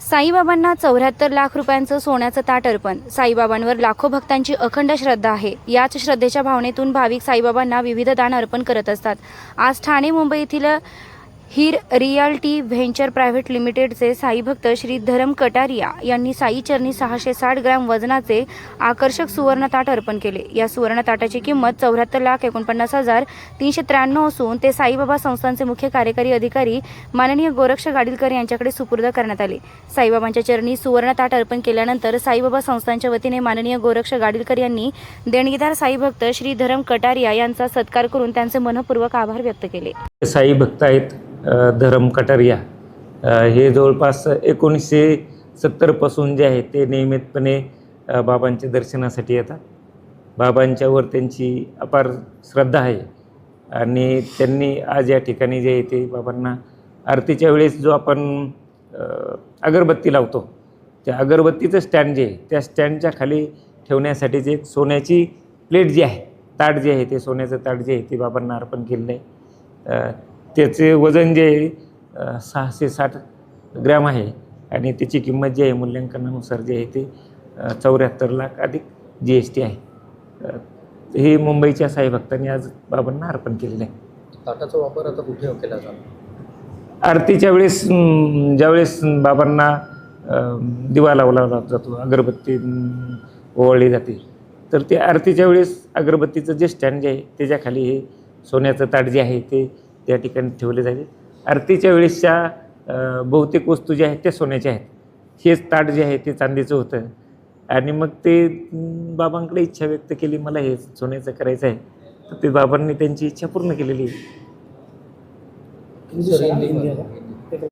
साईबाबांना चौऱ्याहत्तर लाख रुपयांचं सोन्याचं ताट अर्पण. साईबाबांवर लाखो भक्तांची अखंड श्रद्धा आहे. याच श्रद्धेच्या भावनेतून भाविक साईबाबांना विविध दान अर्पण करत असतात. आज ठाणे मुंबई येथील हिर रियाल्टी व्हेंचर प्रायव्हेट लिमिटेडचे साईभक्त श्री धरम कटारिया यांनी साई चरणी सहाशे साठ ग्रॅम वजनाचे आकर्षक सुवर्ण ताट अर्पण केले. या सुवर्ण ताटाची किंमत चौऱ्याहत्तर लाख एकोणपन्नास हजार तीनशे त्र्याण्णव असून ते साईबाबा संस्थांचे मुख्य कार्यकारी अधिकारी माननीय गोरक्ष गाडीलकर यांच्याकडे सुपूर्द करण्यात आले. साईबाबांच्या चरणी सुवर्ण ताट अर्पण केल्यानंतर साईबाबा संस्थांच्या वतीने माननीय गोरक्ष गाडीलकर यांनी देणगीदार साईभक्त श्री धरम कटारिया यांचा सत्कार करून त्यांचे मनपूर्वक आभार व्यक्त केले. साई भक्त आहेत धरम कटारिया. हे जवळपास एकोणीसशे सत्तरपासून जे आहे ते नियमितपणे बाबांच्या दर्शनासाठी येतात. बाबांच्यावर त्यांची अपार श्रद्धा आहे. आणि त्यांनी आज या ठिकाणी जे आहे ते बाबांना आरतीच्या वेळेस जो आपण अगरबत्ती लावतो त्या अगरबत्तीचं स्टँड जे आहे त्या स्टँडच्या खाली ठेवण्यासाठीची एक सोन्याची प्लेट जी आहे ताट जे आहे ते सोन्याचं ताट जे आहे ते बाबांना अर्पण केलेलं आहे. त्याचे वजन जे आहे सहाशे साठ ग्रॅम आहे. आणि त्याची किंमत जी आहे मूल्यांकनानुसार जे आहे ते चौऱ्याहत्तर लाख अधिक जी एस टी आहे. हे मुंबईच्या साई भक्तांनी आज बाबांना अर्पण केलेलं आहे. ताटाचा वापर आता कुठे केला जातो? आरतीच्या वेळेस ज्यावेळेस बाबांना दिवा लावला जातो अगरबत्ती ओवाळली जाते. तर ते आरतीच्या वेळेस अगरबत्तीचं जे स्टँड जे आहे त्याच्याखाली हे सोन्याचं ताट जे आहे ते त्या ठिकाणी ठेवले जाते. आरतीच्या वेळेसच्या बहुतेक वस्तू ज्या आहेत त्या सोन्याच्या आहेत. हेच ताट जे आहे ते चांदीचं होतं. आणि मग ते बाबांकडे इच्छा व्यक्त केली मला हे सोन्याचं करायचं आहे. तर ते बाबांनी त्यांची इच्छा पूर्ण केलेली आहे.